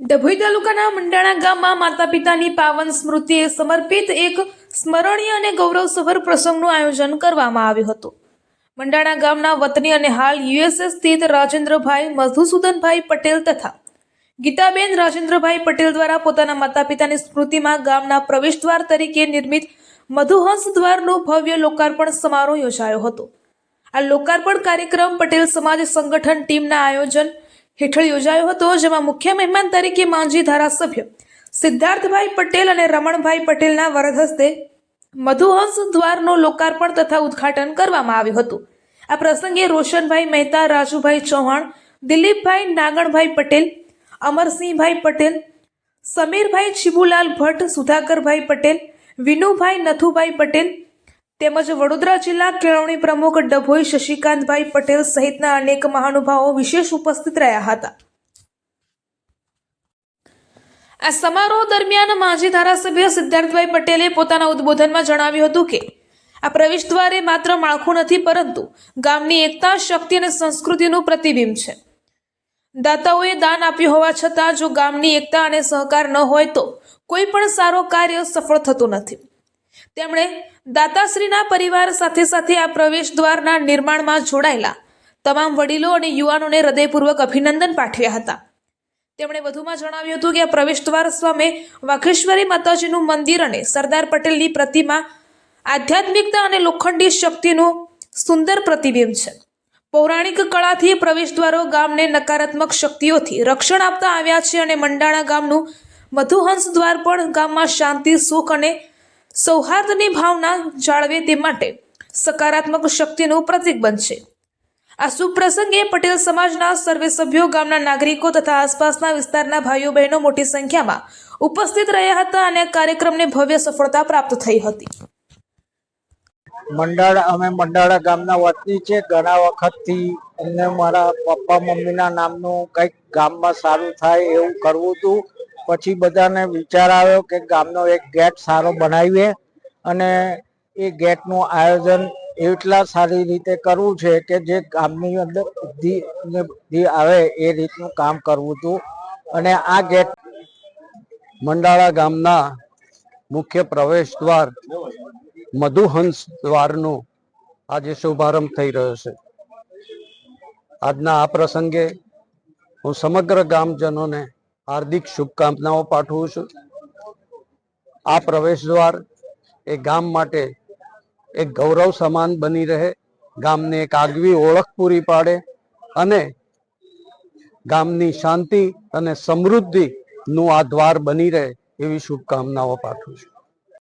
ડભોઈ તાલુકાના મંડાણા ગામમાં માતા પિતાની પાવન સ્મૃતિએ સમર્પિત એક સ્મરણીય અને ગૌરવસભર પ્રસંગનું આયોજન કરવામાં આવ્યું હતું. મંડાણા ગામના વતની અને હાલ યુએસએ સ્થિત રાજેન્દ્રભાઈ મધુસૂદનભાઈ પટેલ તથા ગીતાબેન રાજેન્દ્રભાઈ પટેલ દ્વારા પોતાના માતા પિતાની સ્મૃતિમાં ગામના પ્રવેશદ્વાર તરીકે નિર્મિત મધુહંસ દ્વારનો ભવ્ય લોકાર્પણ સમારોહ યોજાયો હતો. આ લોકાર્પણ કાર્યક્રમ પટેલ સમાજ સંગઠન ટીમના આયોજન હેઠળ યોજાયો હતો, જેમાં મુખ્ય મહેમાન તરીકે માંજી ધારાસભ્ય સિદ્ધાર્થભાઈ પટેલ અને રમણભાઈ પટેલના વરદ હસ્તે મધુહંસ દ્વારનો લોકાર્પણ તથા ઉદ્ઘાટન કરવામાં આવ્યું હતું. આ પ્રસંગે રોશનભાઈ મહેતા, રાજુભાઈ ચૌહાણ, દિલીપભાઈ નાગણભાઈ પટેલ, અમરસિંહભાઈ પટેલ, સમીરભાઈ ચિબુલાલ ભટ્ટ, સુધાકરભાઈ પટેલ, વિનુભાઈ નથુભાઈ પટેલ તેમજ વડોદરા જિલ્લા કેળવણી પ્રમુખ ડભોઈ શશિકાંતભાઈ પટેલ સહિતના અનેક મહાનુભાવો વિશેષ ઉપસ્થિત રહ્યા હતા. આ સમારોહ દરમિયાન માજી ધારાસભ્ય સિદ્ધાર્થભાઈ પટેલે પોતાના ઉદ્બોધનમાં જણાવ્યું હતું કે, આ પ્રવેશદ્વારે માત્ર માળખું નથી, પરંતુ ગામની એકતા, શક્તિ અને સંસ્કૃતિનું પ્રતિબિંબ છે. દાતાઓએ દાન આપ્યું હોવા છતાં જો ગામની એકતા અને સહકાર ન હોય તો કોઈ પણ સારો કાર્ય સફળ થતું નથી. તેમણે દાતાશ્રીના પરિવાર સાથે સાથે આ પ્રવેશ દ્વારના નિર્માણમાં જોડાયેલા તમામ વડીલો અને યુવાનોને હૃદયપૂર્વક અભિનંદન પાઠવ્યા હતા. તેમણે વધુમાં જણાવ્યું હતું કે આ પ્રવેશદ્વાર સ્વામે વાઘેશ્વરી માતાજીનું મંદિર અને સરદાર પટેલની પ્રતિમા આધ્યાત્મિકતા અને લોખંડી શક્તિનું સુંદર પ્રતિબિંબ છે. પૌરાણિક કળાથી પ્રવેશદ્વારો ગામને નકારાત્મક શક્તિઓથી રક્ષણ આપતા આવ્યા છે અને મંડાણા ગામનું મધુહંસ દ્વાર પણ ગામમાં શાંતિ, સુખ અને સૌહાર્દની ભાવના જાળવે તે માટે સકારાત્મક શક્તિનું પ્રતીક બનશે. આ શુભ પ્રસંગે પટેલ સમાજના સર્વે સભ્યો, ગામના નાગરિકો તથા આસપાસના વિસ્તારના ભાઈઓ બહેનો મોટી સંખ્યામાં ઉપસ્થિત રહ્યા હતા અને કાર્યક્રમને ભવ્ય સફળતા પ્રાપ્ત થઈ હતી. મંડાળા, અમે મંડાળા ગામના વતની છે. ઘણા વખતથી અમને મારા પપ્પા મમ્મીના નામનું કંઈક ગામમાં સારું થાય એવું કરવું હતું. પછી બધાને વિચાર આવ્યો કે ગામનો એક ગેટ સારો બનાવીએ અને એ ગેટનું આયોજન એટલા સારી રીતે કરવું છે કે જે ગામની અંદર બુદ્ધિ આવે એ રીતનું કામ કરવું હતું. અને આ ગેટ મંડાળા ગામના મુખ્ય પ્રવેશ દ્વાર મધુહંસ દ્વારનો આજે શુભારંભ થઈ રહ્યો છે. આજના આ પ્રસંગે હું સમગ્ર ગામજનોને હાર્દિક શુભકામનાઓ પાઠવું છું. આ પ્રવેશ દ્વાર એ ગામ માટે એક ગૌરવ સમાન બની રહે. ગામને એક આગવી ઓળખ પૂરી પાડે અને ગામની શાંતિ અને સમૃદ્ધિ નું આ દ્વાર બની રહે એવી શુભકામનાઓ પાઠવું છું.